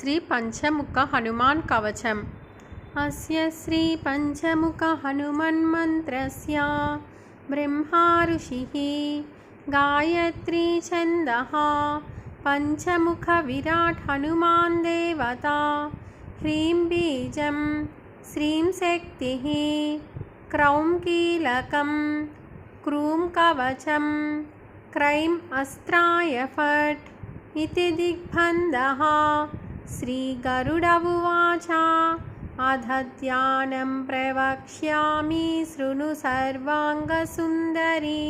శ్రీ పంచముఖ హనుమాన్ కవచం. అస్య శ్రీ పంచముఖ హనుమన్ మంత్రస్య. బ్రహ్మా ఋషి గాయత్రీ ఛంద. పంచముఖ విరాట్ హనుమాన్ దేవత. హ్రీం బీజం శ్రీం శక్తి. క్రౌం కీలకం క్రూం కవచం క్రైం అస్త్రాయ ఫట్. ఇది దిగ్బంధ. श्रीगरुड उवाच अधध्यानं प्रवक्ष्यामि शृणु सर्वाङ्गसुन्दरी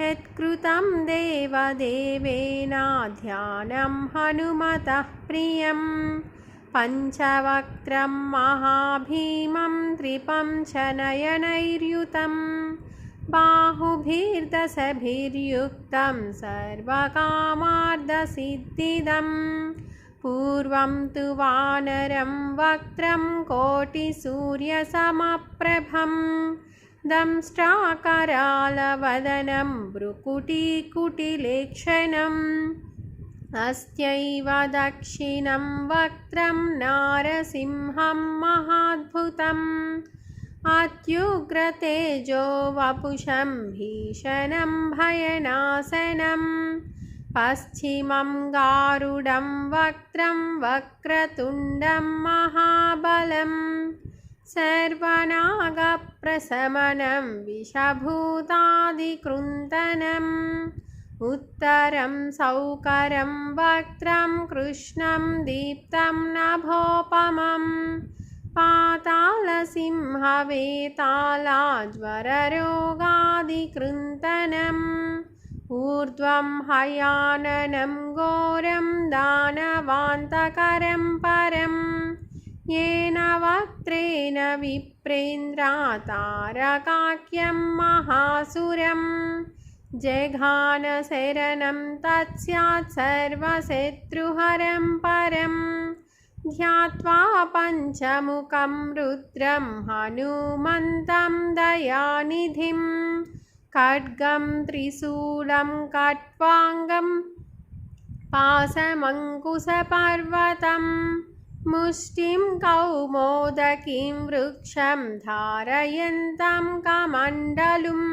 यत्कृतं देवदेवेन ध्यानं हनुमतः प्रियं पञ्चवक्त्रं महाभीमं त्रिपं च नयनैर्युतं बाहुभिर्दशभिर्युक्तं सर्वकामार्धसिद्धिदम् पूर्वं तु वानरं वक्त्रं कोटिसूर्यसमप्रभं दंष्ट्राकरालवदनं भ्रुकुटीकुटिलेक्षणम् अस्त्यैव दक्षिणं वक्त्रं नारसिंहं महाद्भुतम् अत्युग्रतेजो वपुषं भीषणं भयनाशनम् पश्चिमं गारुडं वक्त्रं वक्रतुण्डं महाबलं सर्वनागप्रशमनं विषभूतादिकृन्तनम् उत्तरं सौकरं वक्त्रं कृष्णं दीप्तं नभोपमं पातालसिंहवेतालाज्वररोगादिकृन्तनम् ऊर्ध्वं हयाननं घोरं दानवान्तकरं परं। येन वक्त्रेण विप्रेन्द्रातारकाख्यं महासुरं। जघानशरणं तत्स्यात् सर्वशत्रुहरं परं। ध्यात्वा पञ्चमुखं रुद्रं हनुमन्तं दयानिधिम् खड्गं त्रिशूलं कट्वाङ्गं पाशमङ्कुशपर्वतं मुष्टिं कौमोदकीं वृक्षं धारयन्तं कमण्डलुं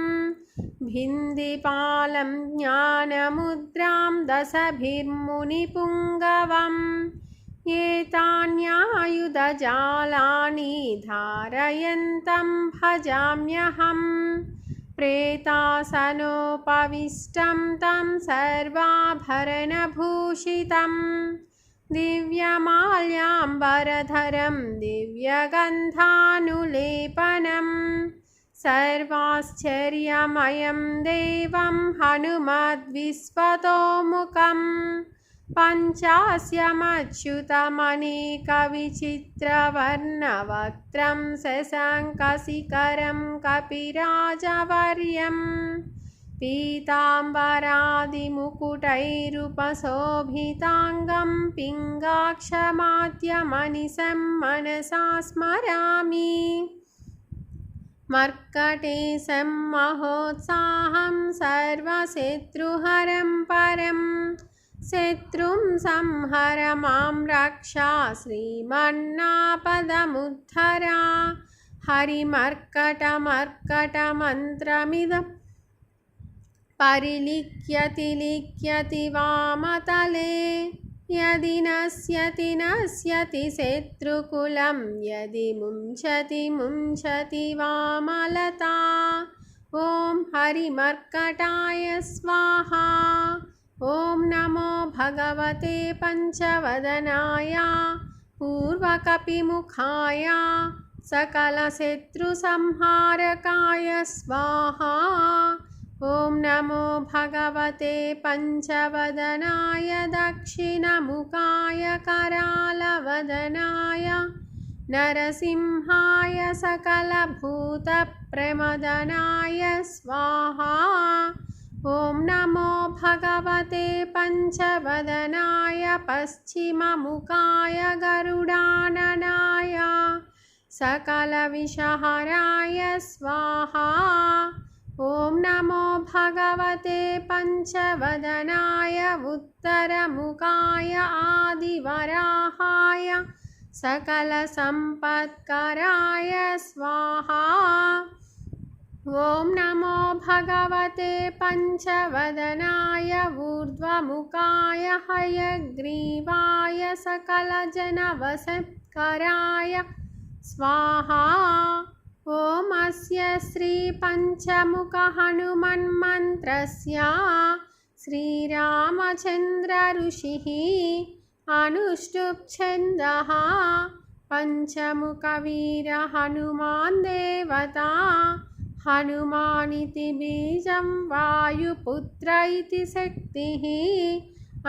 भिन्दिपालं ज्ञानमुद्रां दशभिर्मुनिपुङ्गवम् एतान्यायुधजालानि धारयन्तं भजाम्यहम् प्रेतासनोपविष्टं तं सर्वाभरणभूषितं। दिव्यमाल्याम्बरधरं दिव्यगन्धानुलेपनं। सर्वाश्चर्यमयं देवं हनुमद्विश्वतोमुखम् पञ्चास्यमच्युतमनेकविचित्रवर्णवक्त्रं शशाङ्कशिखरं कपिराजवर्यं पीताम्बरादिमुकुटैरुपशोभिताङ्गं पिङ्गाक्षमाद्यमनिशं मनसा स्मरामि। मर्कटेशं महोत्साहं सर्वशत्रुहरं परम् శత్రుం సంహర మాం రక్ష శ్రీమన్నాపదముద్ధరా. హరిమర్కటమర్కటమంత్రమిద పరిలిఖ్యతి లిఖ్యతి వామతలే. యది నశ్యతి నశ్యతి శత్రుకులం యది ముంచతి ముంచతి వామలత. ఓం హరిమర్కటాయ స్వాహా. ॐ नमो भगवते पञ्चवदनाय पूर्वकपिमुखाय सकलशत्रुसंहारकाय स्वाहा। ॐ नमो भगवते पञ्चवदनाय दक्षिणमुखाय करालवदनाय नरसिंहाय सकलभूतप्रमदनाय स्वाहा ॐ नमो भगवते पञ्चवदनाय पश्चिममुखाय गरुडाननाय सकलविषहराय स्वाहा। ॐ नमो भगवते पञ्चवदनाय उत्तरमुखाय आदिवराहाय सकलसम्पत्कराय स्वाहा ॐ नमो भगवते पञ्चवदनाय ऊर्ध्वमुखाय हयग्रीवाय सकलजनवसत्कराय। स्वाहा। ॐ अस्य श्रीपञ्चमुखहनुमन्मन्त्रस्य श्रीरामचन्द्रऋषिः अनुष्टुप्छन्दः पञ्चमुखवीरहनुमान् हनुमानिति बीजं वायुपुत्र इति शक्तिः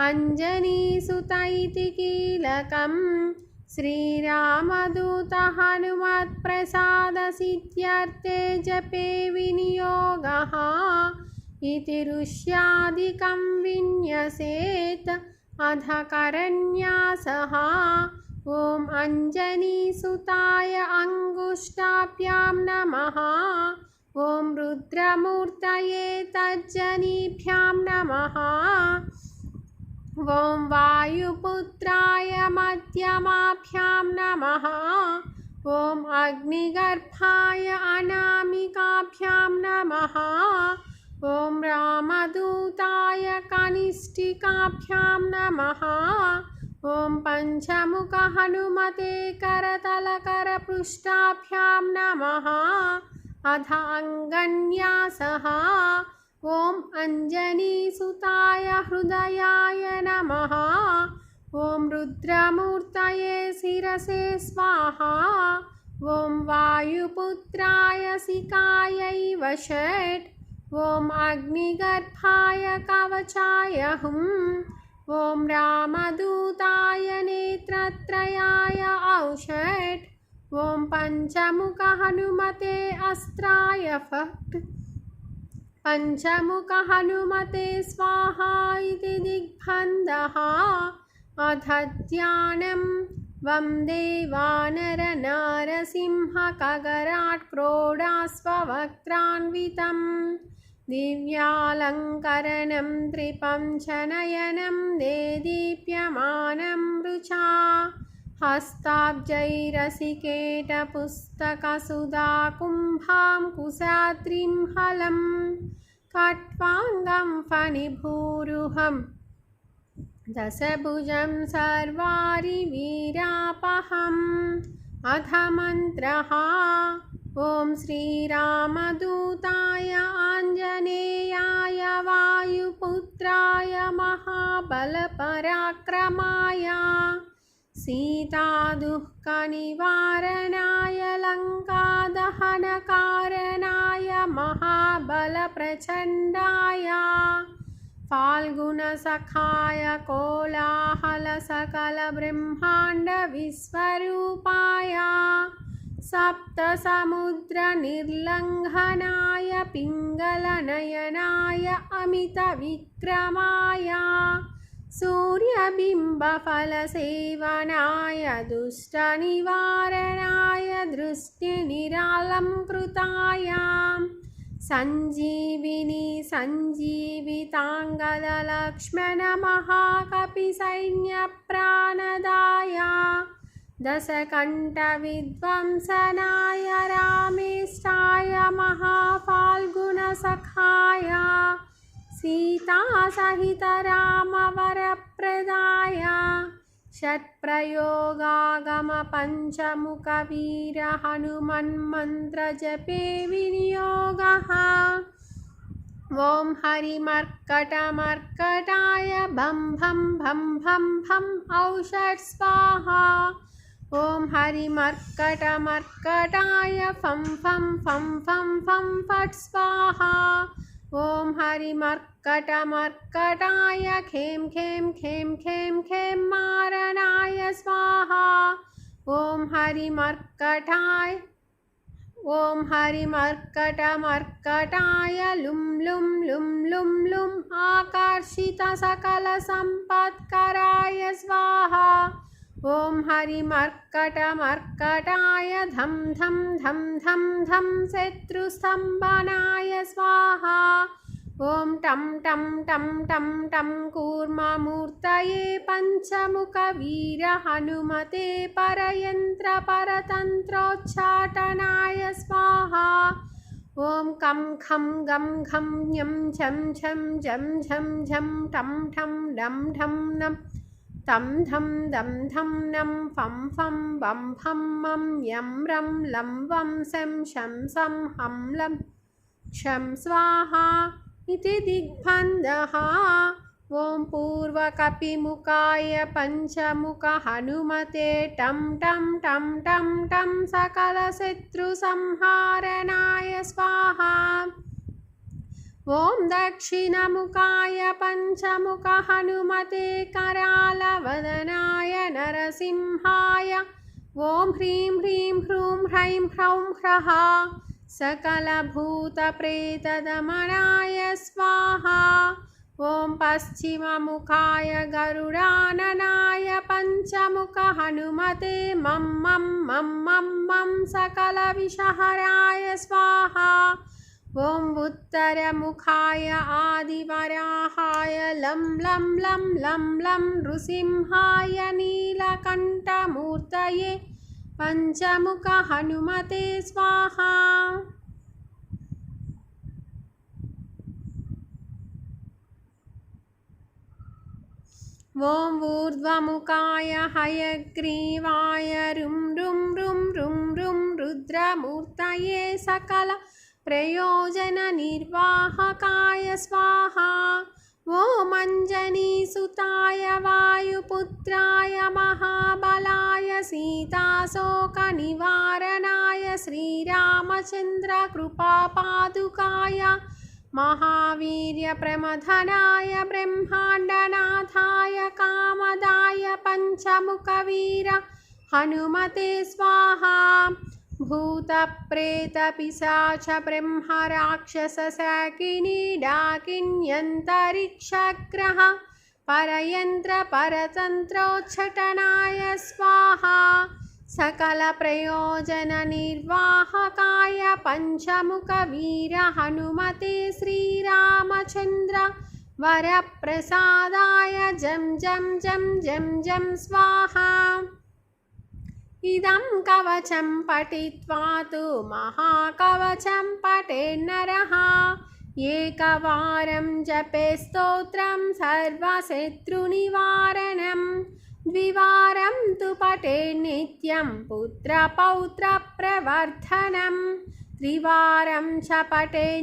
अञ्जनीसुत इति कीलकम्। श्रीरामदूतहनुमत्प्रसादसिद्ध्यर्थे जपे विनियोगः इति ऋष्यादिकं विन्यसेत्। अध करन्यासः ॐ अञ्जनीसुताय अङ्गुष्ठाभ्यां नमः ॐ रुद्रमूर्तये तज्जनीभ्यां नमः। ॐ वायुपुत्राय मध्यमाभ्यां नमः। ॐ अग्निगर्भाय अनामिकाभ्यां नमः। ॐ रामदूताय कनिष्ठिकाभ्यां नमः। ॐ पञ्चमुखहनुमते करतलकरपृष्ठाभ्यां नमः अथ अङ्गन्यासः ॐ अञ्जनीसुताय हृदयाय नमः। ॐ रुद्रमूर्तये शिरसे स्वाहा। ॐ वायुपुत्राय सिकायैव षट्। ॐ अग्निगर्भाय कवचाय हुम् ॐ रामदूताय नेत्रत्रयाय औषट्। ॐ पञ्चमुखहनुमते अस्त्राय फट्। पञ्चमुखहनुमते स्वाहा इति दिग्बन्धः अथ ध्यानं। वन्दे वानरनारसिंहकगराट् क्रोडास्ववक्त्रान्वितं। दिव्यालङ्करणं त्रिपञ्चनयनं देदीप्यमानं रुचा हस्ताब्जैरसिकेटपुस्तकसुधाकुम्भां कुशाद्रिं हलं कट्वाङ्गं फणिभूरुहं दशभुजं सर्वारिवीरापहम् अथ मन्त्रः ॐ श्रीरामदूताय आञ्जनेयाय वायुपुत्राय महाबलपराक्रमाय सीतादुःखनिवारणाय लङ्कादहनकारणाय महाबलप्रचण्डाय फाल्गुणसखाय कोलाहलसकलब्रह्माण्डविश्वरूपाय सप्तसमुद्रनिर्लङ्घनाय पिङ्गलनयनाय अमितविक्रमाय सूर्यबिम्बफलसेवनाय दुष्टनिवारणाय दृष्टिनिरालङ्कृताय सञ्जीविनी सञ्जीविताङ्गदलक्ष्मणमहाकपिसैन्यप्राणदाय दशकण्ठविध्वंसनाय रामेशाय महाफाल्गुणसखाय सीतासहितरामवरप्रदाय षट्प्रयोगागमपञ्चमुखवीरहनुमन्मन्त्रजपे विनियोगः। ॐ हरिमर्कटमर्कटाय भं भं भं भं भं औषट् स्वाहा। ॐ हरिमर्कटमर्कटाय फं फं फं फं फं फट् स्वाहा। ॐ हरिमर्कटमर्कटाय खें खें खें खें खें मारणाय स्वाहा। ॐ हरिमर्कटाय ॐ हरिमर्कटमर्कटाय लुं लुं लुं लुं लुम् आकर्षितसकलसम्पत्कराय स्वाहा। ॐ हरिमर्कटमर्कटाय धं धं धं धं धं शत्रुस्तम्भनाय स्वाहा। ఓం టం టం టం టం టం కూర్మమూర్తయే పంచముఖ వీర హనుమతే పరయంత్ర పరతంత్రోచ్చాటనాయ స్వాహ. ఓం కం ఖం గం ఘం ఞం ఝం ఝం ఝం ఝం ఝం టం ఠం డం ఢం నం తం ధం దం ధం నం ఫం ఫం వం ఫం మం యం రం లం వం శం శం సం హం లం. క్షం స్వాహా. इति दिग्बन्धः। ॐ पूर्वकपिमुखाय पञ्चमुखहनुमते टं टं टं टं टं सकलशत्रुसंहारणाय स्वाहा। ॐ दक्षिणमुखाय पञ्चमुखहनुमते करालवदनाय नरसिंहाय। ॐ ह्रीं ह्रीं ह्रूं ह्रैं ह्रौं ह्रः सकलभूतप्रेतदमनाय स्वाहा। ॐ पश्चिममुखाय गरुडाननाय पञ्चमुखहनुमते मं मं मं मं मं सकलविषहराय स्वाहा। ॐ उत्तरमुखाय आदिवराहाय लं लं लं लं लं नृसिंहाय नीलकण्ठमूर्तये पञ्चमुखहनुमते स्वाहा। ॐ ऊर्ध्वमुखाय हयग्रीवाय रुं रुं रुं रुं रुं रुद्रमूर्तये सकल प्रयोजननिर्वाहकाय स्वाहा ॐ वायुपुत्राय महाबलाय सीताशोकनिवारणाय श्रीरामचन्द्रकृपापादुकाय महावीर्यप्रमथनाय ब्रह्माण्डनाथाय कामदाय पञ्चमुखवीर हनुमते स्वाहा भूतप्रेतपिशाच ब्रह्मराक्षसशाकिनी डाकिन्यन्तरिक्षग्रह परयन्त्रपरतन्त्रोच्चटनाय स्वाहा। सकलप्रयोजननिर्वाहकाय पञ्चमुखवीरहनुमते श्रीरामचन्द्र। वरप्रसादाय जं जं जं जं जं स्वाहा। इदं कवचं पठित्वा तु महाकवचं पठेन्नरः एकवारं जपे स्तोत्रं सर्वशत्रुनिवारणं। द्विवारं तु पठे पुत्रपौत्रप्रवर्धनं। त्रिवारं च पठे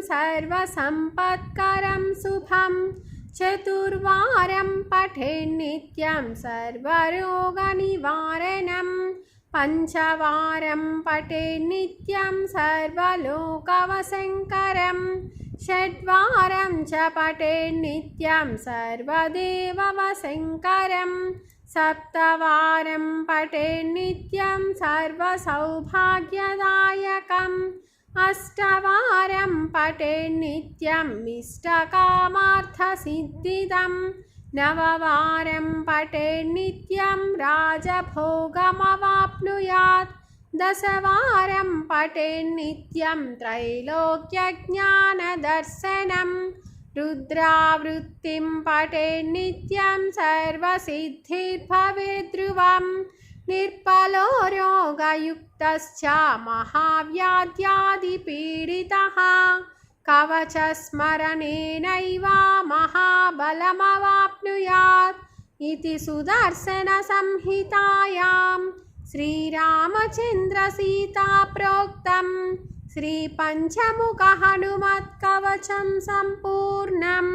सर्वसम्पत्करं शुभम्। चतुर्वारं पठेन्नित्यं सर्वरोगनिवारणं। पञ्चवारं पठेन्नित्यं सर्वलोकवशङ्करं। षड्वारं च पठेन्नित्यं सर्वदेववशङ्करं। सप्तवारं पठेन्नित्यं सर्वसौभाग्यदायकम् अष्टवारं पठेन्नित्यम् इष्टकामार्थसिद्धिदं। नववारं पठेन्नित्यं राजभोगमवाप्नुयात्। दशवारं पठेन्नित्यं त्रैलोक्यज्ञानदर्शनं। रुद्रावृत्तिं पठेन्नित्यं सर्वसिद्धिर्भवेद्ध्रुवम् निर्बलो रोगयुक्तश्च महाव्याध्यादिपीडितः कवचस्मरणेनैव महाबलमवाप्नुयात् इति सुदर्शनसंहितायां श्रीरामचन्द्रसीताप्रोक्तं श्रीपञ्चमुखहनुमत्कवचं सम्पूर्णम्